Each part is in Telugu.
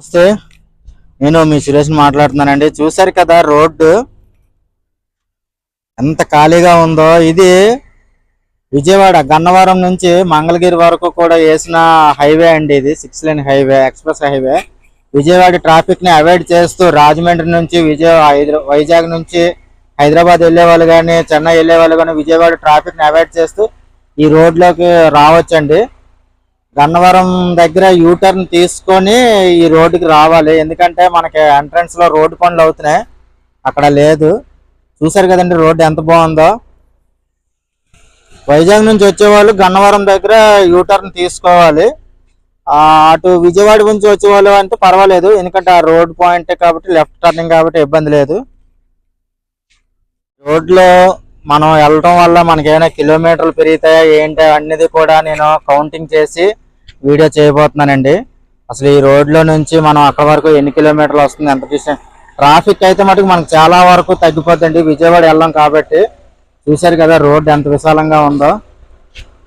నమస్తే. నేను మీ సురేష్ మాట్లాడుతున్నానండి. చూశారు కదా రోడ్డు? ఎంత ఖాళీగా ఉందో. ఇది విజయవాడ గన్నవరం నుంచి మంగళగిరి వరకు కూడా వేసిన హైవే అండి ఇది. Six lane highway expressway. Vijayawada ట్రాఫిక్ని avoid చేస్తూ రాజమండ్రి నుంచి విజయ వైజాగ్ నుంచి హైదరాబాద్ వెళ్ళే వాళ్ళు కానీ చెన్నై వెళ్ళే వాళ్ళు కానీ విజయవాడ ట్రాఫిక్ని అవాయిడ్ చేస్తూ ఈ రోడ్లోకి రావచ్చండి. గన్నవరం దగ్గర యూటర్న్ తీసుకొని ఈ రోడ్డుకి రావాలి. ఎందుకంటే మనకి ఎంట్రన్స్లో రోడ్డు పనులు అవుతున్నాయి. అక్కడ లేదు. చూసారు కదండి రోడ్డు ఎంత బాగుందో. వైజాగ్ నుంచి వచ్చేవాళ్ళు గన్నవరం దగ్గర యూటర్న్ తీసుకోవాలి. అటు విజయవాడ నుంచి వచ్చేవాళ్ళు అంటే పర్వాలేదు. ఎందుకంటే ఆ రోడ్ పాయింట్ కాబట్టి లెఫ్ట్ టర్నింగ్ కాబట్టి ఇబ్బంది లేదు. రోడ్లో మనం వెళ్ళటం వల్ల మనకి ఏమైనా కిలోమీటర్లు పెరుగుతాయా ఏంటి అనేది కూడా నేను కౌంటింగ్ చేసి వీడియో చేయబోతున్నానండి. అసలు ఈ రోడ్లో నుంచి మనం అక్కడ వరకు ఎన్ని కిలోమీటర్లు వస్తుంది ఎంత డిస్టెన్స్ ట్రాఫిక్ అయితే మటుకు మనకు చాలా వరకు తగ్గిపోతుంది విజయవాడ వెళ్ళాం కాబట్టి చూశారు కదా రోడ్ ఎంత విశాలంగా ఉందో.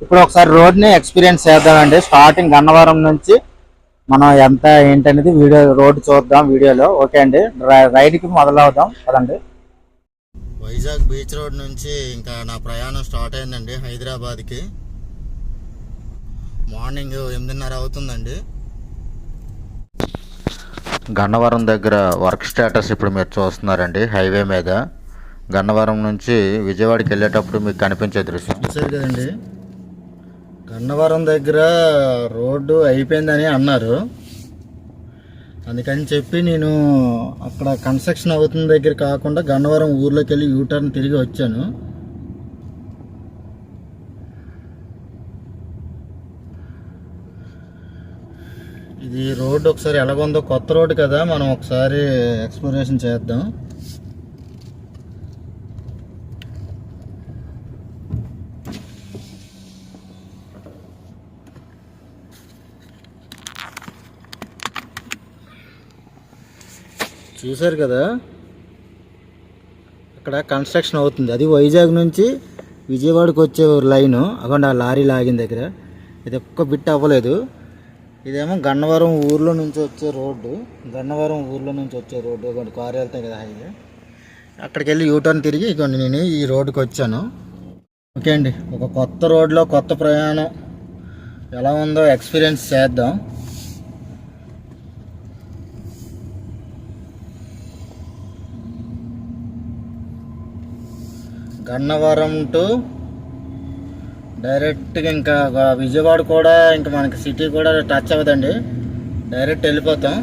ఇప్పుడు ఒకసారి రోడ్ని ఎక్స్పీరియన్స్ చేద్దామండి. స్టార్టింగ్ గన్నవరం నుంచి మనం ఎంత ఏంటనేది వీడియో రోడ్ చూద్దాం వీడియోలో. ఓకే అండి. రై- రైడ్కి మొదలవుదాం. కదండి వైజాగ్ బీచ్ రోడ్ నుంచి ఇంకా నా ప్రయాణం స్టార్ట్ అయిందండి హైదరాబాద్కి. మార్నింగ్ ఎనిమిదిన్నర అవుతుందండి. గన్నవరం దగ్గర వర్క్ స్టేటస్ ఇప్పుడు మీరు చూస్తున్నారండి హైవే మీద. గన్నవరం నుంచి విజయవాడకి వెళ్ళేటప్పుడు మీకు కనిపించే దృశ్యం. చూసారు కదండి గన్నవరం దగ్గర రోడ్డు అయిపోయిందని అన్నారు. అందుకని చెప్పి నేను అక్కడ కన్స్ట్రక్షన్ అవుతున్న దగ్గర కాకుండా గన్నవరం ఊర్లోకి వెళ్ళి యూటర్న్ తిరిగి వచ్చాను. ఈ రోడ్డు ఒకసారి ఎలాగుందో కొత్త రోడ్డు కదా మనం ఒకసారి ఎక్స్ప్లోరేషన్ చేద్దాం. చూశారు కదా? అక్కడ కన్స్ట్రక్షన్ అవుతుంది. అది వైజాగ్ నుంచి విజయవాడకి వచ్చే లైను. అక్కడ ఆ లారీ లాగిన దగ్గర. ఇది ఒక్క బిట్ అవ్వలేదు. ఇదేమో గన్నవరం ఊర్లో నుంచి వచ్చే రోడ్డు. గన్నవరం ఊర్లో నుంచి వచ్చే రోడ్డు. కొన్ని కారు వెళ్తాయి కదా హైవే. అక్కడికి వెళ్ళి యూటర్న్ తిరిగి కొన్ని నేను ఈ రోడ్డుకి వచ్చాను. ఓకే అండి ఒక కొత్త రోడ్లో కొత్త ప్రయాణం ఎలా ఉందో ఎక్స్పీరియన్స్ చేద్దాం. గన్నవరం టు డైరెక్ట్గా ఇంకా విజయవాడ కూడా ఇంకా మనకి సిటీ కూడా టచ్ అవ్వదండి. డైరెక్ట్ వెళ్ళిపోతాం.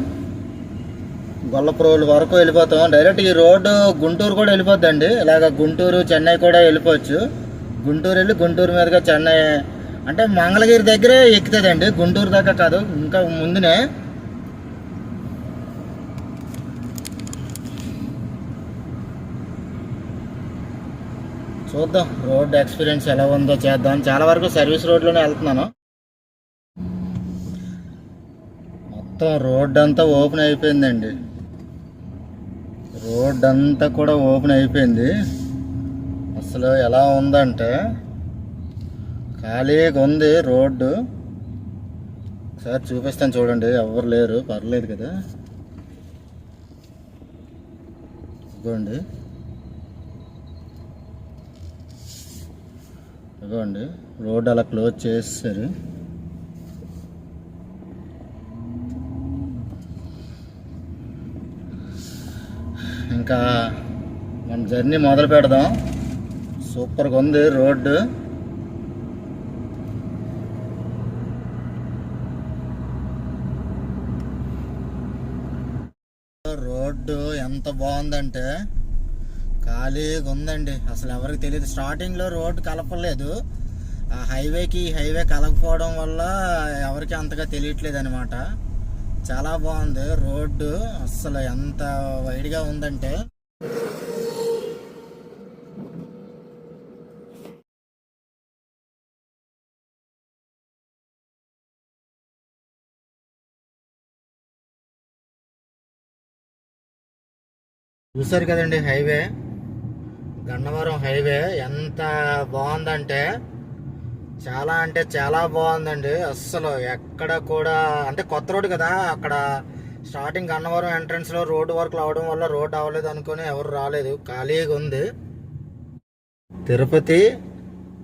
గొల్లప్రోలు వరకు వెళ్ళిపోతాం. డైరెక్ట్ ఈ రోడ్డు గుంటూరు కూడా వెళ్ళిపోద్దండి. ఇలాగ గుంటూరు చెన్నై కూడా వెళ్ళిపోవచ్చు. గుంటూరు వెళ్ళి గుంటూరు మీదుగా చెన్నై అంటే మంగళగిరి దగ్గరే ఎక్కుతుందండి. గుంటూరు దాకా కాదు ఇంకా ముందునే చూద్దాం. రోడ్ ఎక్స్పీరియన్స్ ఎలా ఉందో చేద్దాం. చాలా వరకు సర్వీస్ రోడ్లోనే వెళ్తున్నాను. మొత్తం రోడ్ అంతా ఓపెన్ అయిపోయిందండి. రోడ్ అంతా కూడా ఓపెన్ అయిపోయింది. అసలు ఎలా ఉందంటే ఖాళీగా ఉంది రోడ్డు. ఒకసారి చూపిస్తాను చూడండి. ఎవరు లేరు. పర్లేదు కదా. ఇదిగోండి. ఇదిగోండి రోడ్ అలా క్లోజ్ చేసేసారు. ఇంకా మనం జర్నీ మొదలు పెడదాం. సూపర్గా ఉంది రోడ్డు. రోడ్డు ఎంత బాగుందంటే ఖాళీగా ఉందండి. అసలు ఎవరికి తెలియదు స్టార్టింగ్లో రోడ్డు కలపలేదు. ఆ హైవేకి హైవే కలకపోవడం వల్ల ఎవరికి అంతగా తెలియట్లేదు అనమాట చాలా బాగుంది రోడ్డు. అసలు ఎంత వైడ్గా ఉందంటే. చూసారు కదండి హైవే. గన్నవరం హైవే ఎంత బాగుందంటే చాలా అంటే చాలా బాగుందండి. అస్సలు ఎక్కడ కూడా అంటే కొత్త రోడ్డు కదా అక్కడ స్టార్టింగ్ గన్నవరం ఎంట్రన్స్లో రోడ్డు వర్క్లు అవడం వల్ల రోడ్ అవ్వలేదు అనుకుని ఎవరు రాలేదు. ఖాళీగా ఉంది. తిరుపతి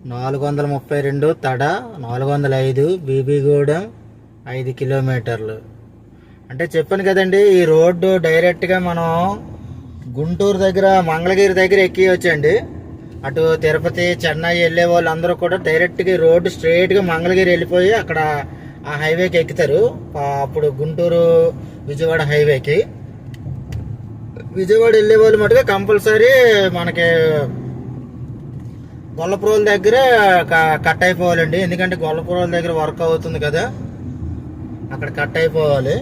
నాలుగు వందల ముప్పై రెండు తడ నాలుగు వందల ఐదు బీబీగూడెం ఐదు కిలోమీటర్లు. అంటే చెప్పాను కదండి ఈ రోడ్డు డైరెక్ట్గా మనం గుంటూరు దగ్గర మంగళగిరి దగ్గర ఎక్కియొచ్చండి అటు తిరుపతి చెన్నై వెళ్ళే వాళ్ళందరూ కూడా డైరెక్ట్గా రోడ్డు స్ట్రైట్గా మంగళగిరి వెళ్ళిపోయి అక్కడ ఆ హైవేకి ఎక్కుతారు. అప్పుడు గుంటూరు విజయవాడ హైవేకి విజయవాడ వెళ్ళే వాళ్ళు మటుకు కంపల్సరీ మనకి గొల్లపురోల దగ్గర కట్ అయిపోవాలండి. ఎందుకంటే గొల్లపురోల దగ్గర వర్క్ అవుతుంది కదా. అక్కడ కట్ అయిపోవాలి.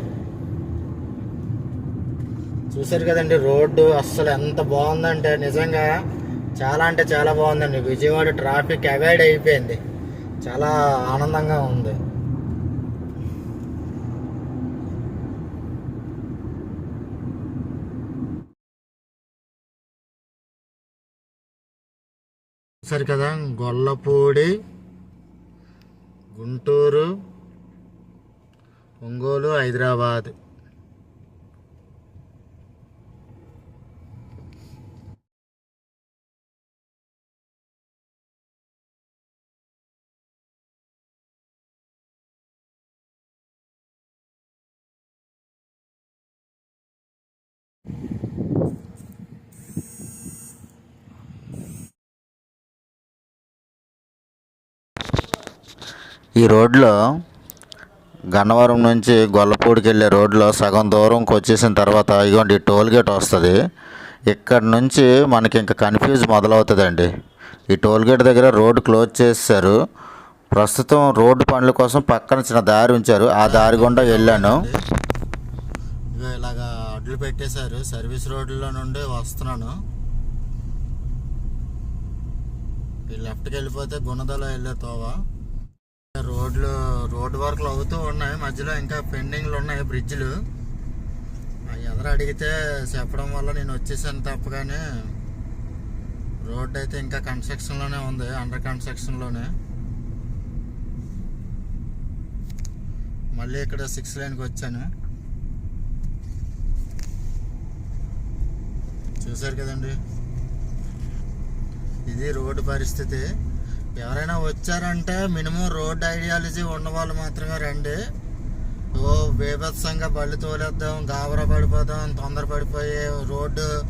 చూసారు కదండి రోడ్డు అస్సలు ఎంత బాగుందంటే నిజంగా చాలా అంటే చాలా బాగుందండి. విజయవాడ ట్రాఫిక్ అవాయిడ్ అయిపోయింది. చాలా ఆనందంగా ఉంది. చూసారు కదా గొల్లపూడి గుంటూరు ఒంగోలు హైదరాబాద్. ఈ రోడ్లో గన్నవరం నుంచి గొల్లపూడికి వెళ్ళే రోడ్లో సగం దూరంకి వచ్చేసిన తర్వాత ఇగోండి టోల్ గేట్ వస్తుంది. ఇక్కడ నుంచి మనకి ఇంకా కన్ఫ్యూజ్ మొదలవుతుందండి. ఈ టోల్ గేట్ దగ్గర రోడ్డు క్లోజ్ చేశారు ప్రస్తుతం రోడ్డు పనుల కోసం పక్కన చిన్న దారి ఉంచారు. ఆ దారి గుండా వెళ్ళాను. ఇలాగా అడ్లు పెట్టేశారు. సర్వీస్ రోడ్లో నుండి వస్తున్నాను. ఈ లెఫ్ట్కి వెళ్ళిపోతే గుణదల వెళ్ళే తోవ. రోడ్లు రోడ్ వర్క్లు అవుతూ ఉన్నాయి. మధ్యలో ఇంకా పెండింగ్లు ఉన్నాయి బ్రిడ్జ్లు. ఎదరు అడిగితే చెప్పడం వల్ల నేను వచ్చేసాను తప్పగానే. రోడ్ అయితే ఇంకా కన్స్ట్రక్షన్లోనే ఉంది అండర్ కన్స్ట్రక్షన్లోనే. మళ్ళీ ఇక్కడ సిక్స్ లైన్కి వచ్చాను. చూశారు కదండి. ఇది రోడ్డు పరిస్థితి. ఎవరైనా వచ్చారంటే మినిమం రోడ్ ఐడియాలజీ ఉన్న వాళ్ళు మాత్రమే రండి. ఓ బీభత్సంగా బళ్ళు తోలేద్దాం గాబరా పడిపోదాం తొందర పడిపోయి రోడ్డు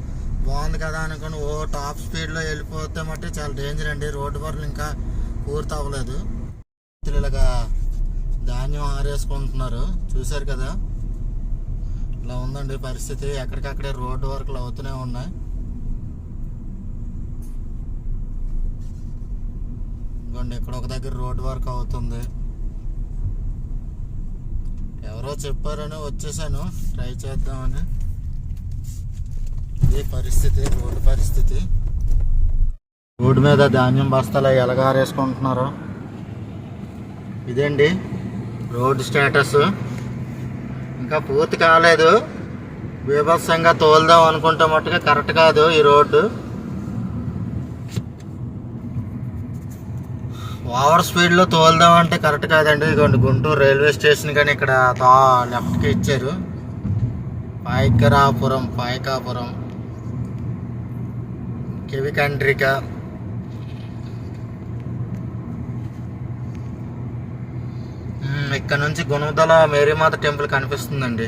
బాగుంది కదా అనుకుని ఓ టాప్ స్పీడ్లో వెళ్ళిపోతే మట్టి చాలా డేంజర్ అండి. రోడ్డు పనులు ఇంకా పూర్తి అవ్వలేదు. ఇలాగా ధాన్యం ఆరేసుకుంటున్నారు. చూశారు కదా? ఇలా ఉందండి పరిస్థితి. ఎక్కడికక్కడే రోడ్డు వర్క్లు అవుతూనే ఉన్నాయి. ఇదిగోండి ఇక్కడ ఒక దగ్గర రోడ్ వర్క్ అవుతుంది. ఎవరో చెప్పారని వచ్చేసాను. ట్రై చేద్దామని. ఇది పరిస్థితి రోడ్డు పరిస్థితి. రోడ్డు మీద ధాన్యం బస్తాలు ఎలగారేసుకుంటున్నారు ఇదండి రోడ్ స్టేటస్. ఇంకా పూర్తి కాలేదు. బీభత్సంగా తోలుదాం అనుకుంటే మట్టుగా కరెక్ట్ కాదు ఈ రోడ్డు. ఓవర్ స్పీడ్లో తోలుదాం అంటే కరెక్ట్ కాదండి. ఇదిగోండి గుంటూరు రైల్వే స్టేషన్ కానీ ఇక్కడ తా లెఫ్ట్కి ఇచ్చారు. పాయకరాపురం పాయకాపురం. కెవి కండ్రిక. ఇక్కడ నుంచి గుణదల మేరీమాత టెంపుల్ కనిపిస్తుందండి.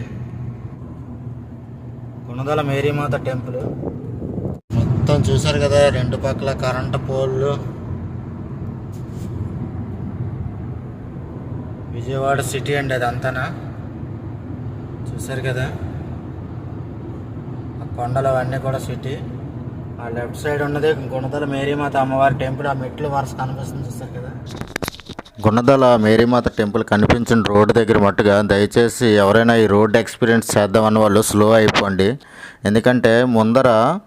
గుణదల మేరీమాత టెంపుల్. మొత్తం చూసారు కదా రెండు పక్కల కరెంటు పోల్లు. విజయవాడ సిటీ అండి అది అంతానా? చూసారు కదా. ఆ కొండలు అవన్నీ కూడా సిటీ. ఆ లెఫ్ట్ సైడ్ ఉన్నది గుణదల మేరీమాత అమ్మవారి టెంపుల్. ఆ మెట్లు వరుస కనిపిస్తుంది చూస్తారు కదా. గుణదల మేరీమాత టెంపుల్ కనిపించిన రోడ్డు దగ్గర మట్టుగా దయచేసి ఎవరైనా ఈ రోడ్ ఎక్స్పీరియన్స్ చేద్దామన్న వాళ్ళు స్లో అయిపోండి. ఎందుకంటే ముందర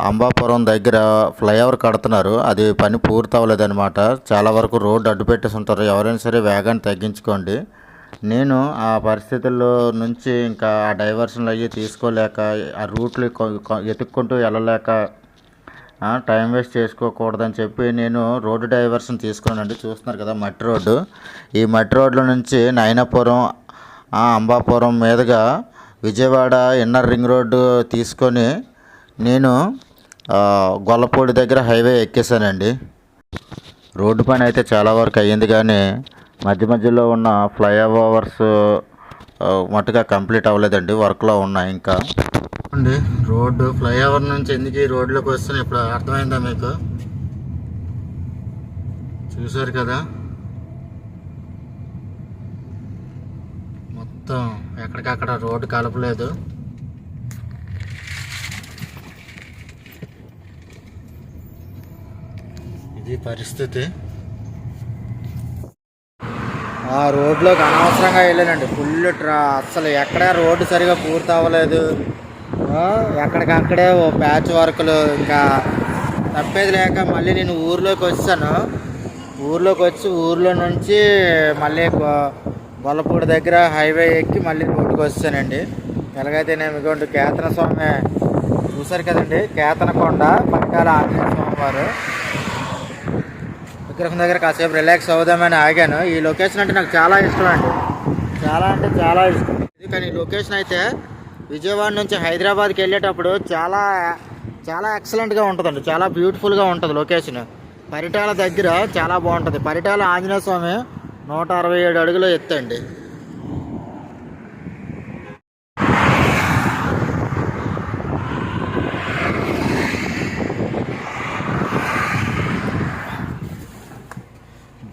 అంబాపురం దగ్గర ఫ్లైఓవర్ కడుతున్నారు. అది పని పూర్తి చాలా వరకు రోడ్డు అడ్డు పెట్టేసి ఉంటారు ఎవరైనా సరే వేగాన్ని తగ్గించుకోండి. నేను ఆ పరిస్థితుల్లో నుంచి ఇంకా ఆ డైవర్షన్లు అయ్యి తీసుకోలేక ఆ రూట్లు ఎతుక్కుంటూ వెళ్ళలేక టైం వేస్ట్ చేసుకోకూడదని చెప్పి నేను రోడ్డు డైవర్షన్ తీసుకున్నానండి. చూస్తున్నారు కదా మట్టి రోడ్డు. ఈ మట్టి రోడ్ల నుంచి నైనాపురం అంబాపురం మీదుగా విజయవాడ ఇన్నర్ రింగ్ రోడ్డు తీసుకొని నేను గొల్లపూడి దగ్గర హైవే ఎక్కేసానండి రోడ్డు పని అయితే చాలా వరకు అయ్యింది కానీ మధ్య మధ్యలో ఉన్న ఫ్లైఓవర్స్ ఆ, మట్టుగా కంప్లీట్ అవ్వలేదండి వర్క్లో ఉన్నాయి ఇంకా. అండి రోడ్డు ఫ్లైఓవర్ నుంచి ఎందుకు ఈ రోడ్లోకి వస్తున్నా ఇప్పుడు అర్థమైందా మీకు? చూసారు కదా? మొత్తం ఎక్కడికక్కడ రోడ్డు కలపలేదు ఇది పరిస్థితి. ఆ రోడ్లోకి అనవసరంగా వెళ్ళానండి. ఫుల్ ట్రా అసలు ఎక్కడ రోడ్డు సరిగా పూర్తి అవ్వలేదు. ఎక్కడికక్కడే ఓ ప్యాచ్ వర్క్లు ఇంకా తప్పేది లేక మళ్ళీ నేను ఊర్లోకి వచ్చాను. ఊర్లోకి వచ్చి ఊర్లో నుంచి మళ్ళీ గొ- గొల్లపూడి దగ్గర హైవే ఎక్కి మళ్ళీ రోడ్డుకి వచ్చానండి. ఎలాగైతే నేను ఇదిగోండి కేతన స్వామి చూసారు కదండి కేతనకొండ పట్టాల ఆంజనేయ స్వామి వారు. విగ్రహం దగ్గర కాసేపు రిలాక్స్ అవుదామని ఆగాను. ఈ లొకేషన్ అంటే నాకు చాలా ఇష్టం అండి. చాలా అంటే చాలా ఇష్టం. కానీ ఈ లొకేషన్ అయితే విజయవాడ నుంచి హైదరాబాద్కి వెళ్ళేటప్పుడు చాలా చాలా ఎక్సలెంట్గా ఉంటుందండి. చాలా బ్యూటిఫుల్గా ఉంటుంది లొకేషన్ పరిటాల దగ్గర చాలా బాగుంటుంది. పరిటాల ఆంజనేయ స్వామి నూట అరవై ఏడు అడుగుల ఎత్తండి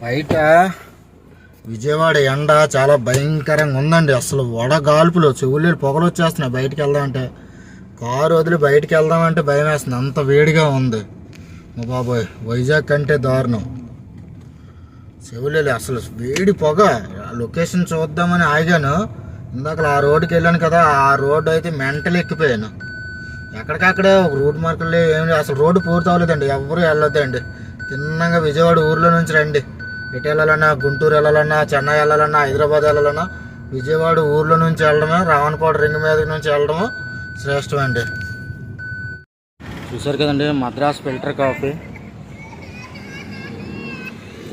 బయట విజయవాడ ఎండ చాలా భయంకరంగా ఉందండి. అసలు వడగాల్పులు చెవులు పొగలు వచ్చేస్తున్నాయి బయటికి వెళ్దామంటే. కారు వదిలి బయటికి వెళ్దామంటే భయం వేస్తుంది అంత వేడిగా ఉంది. మా బాబోయ్ వైజాగ్ కంటే దారుణం. చెవులేలు అసలు వేడి పొగ. లొకేషన్ చూద్దామని ఆగాను. ఇందాక ఆ రోడ్డుకి వెళ్ళాను కదా ఆ రోడ్డు అయితే మెంటలు ఎక్కిపోయాను. ఎక్కడికక్కడే ఒక రూట్ మార్కులు ఏమి అసలు రోడ్డు పూర్తి అవ్వలేదండి. ఎవరు వెళ్ళొద్దండి. తిన్నగా విజయవాడ ఊర్లో నుంచి రండి. ఎటు వెళ్ళాలన్నా గుంటూరు వెళ్ళాలన్నా చెన్నై వెళ్ళాలన్నా హైదరాబాద్ వెళ్ళాలన్నా విజయవాడ ఊర్లో నుంచి వెళ్ళడమే రావణపాడు రింగ్ మీద నుంచి వెళ్ళడము శ్రేష్టమండి. చూసారు కదండి మద్రాస్ ఫిల్టర్ కాఫీ.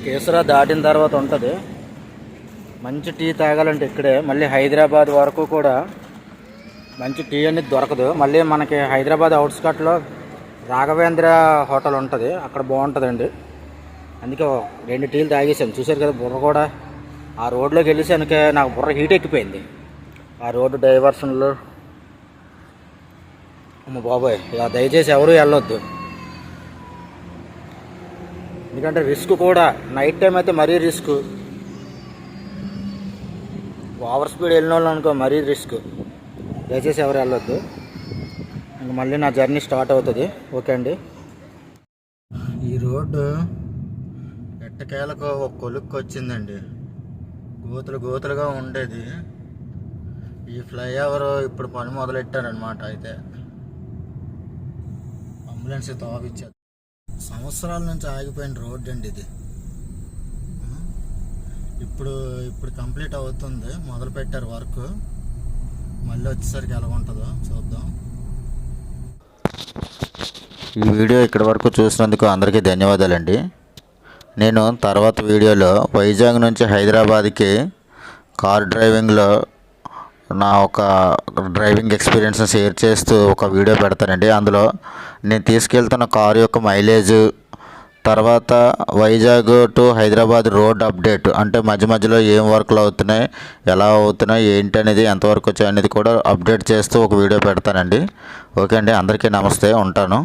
కేసరా దాటిన తర్వాత ఉంటుంది. మంచి టీ తాగాలంటే ఇక్కడే మళ్ళీ హైదరాబాద్ వరకు కూడా మంచి టీ అనేది దొరకదు. మళ్ళీ మనకి హైదరాబాద్ అవుట్స్కట్లో రాఘవేంద్ర హోటల్ ఉంటుంది అక్కడ బాగుంటుందండి. అందుకే రెండు టీలు తాగేసాను చూశారు కదా బుర్ర కూడా. ఆ రోడ్లోకి వెళ్ళేసానుకే నాకు బుర్ర హీట్ ఎక్కిపోయింది. ఆ రోడ్డు డైవర్షన్లో. అమ్మ బాబాయ్ ఇలా దయచేసి ఎవరు వెళ్ళొద్దు. ఎందుకంటే రిస్క్ కూడా నైట్ టైం అయితే మరీ రిస్క్ ఓవర్ స్పీడ్ వెళ్ళిన వాళ్ళు అనుకో మరీ రిస్క్ దయచేసి ఎవరు వెళ్ళొద్దు. ఇంక మళ్ళీ నా జర్నీ స్టార్ట్ అవుతుంది. ఓకే అండి. ఈ రోడ్డు ఎట్టకేలకు ఒక కొలుక్కి వచ్చిందండి. గోతులు గోతులుగా ఉండేది. ఈ ఫ్లైఓవర్ ఇప్పుడు పని మొదలెట్టారనమాట అయితే. అంబులెన్స్ తోపిచ్చారు. సంవత్సరాల నుంచి ఆగిపోయిన రోడ్డు అండి ఇది. ఇప్పుడు ఇప్పుడు కంప్లీట్ అవుతుంది. మొదలు పెట్టారు వర్క్. మళ్ళీ వచ్చేసరికి ఎలా ఉంటుందో చూద్దాం. ఈ వీడియో ఇక్కడి వరకు చూసినందుకు అందరికీ ధన్యవాదాలండి. నేను తర్వాత వీడియోలో వైజాగ్ నుంచి హైదరాబాద్కి కార్ డ్రైవింగ్లో నా ఒక డ్రైవింగ్ ఎక్స్పీరియన్స్ని షేర్ చేస్తూ ఒక వీడియో పెడతానండి. అందులో నేను తీసుకెళ్తున్న కారు యొక్క మైలేజ్ తర్వాత Vizag to Hyderabad road update అంటే మధ్య మధ్యలో ఏం వర్క్లు అవుతున్నాయి ఎలా అవుతున్నాయి ఏంటి అనేది ఎంతవరకు వచ్చాయి అనేది కూడా అప్డేట్ చేస్తూ ఒక వీడియో పెడతానండి. ఓకే అండి అందరికీ నమస్తే ఉంటాను.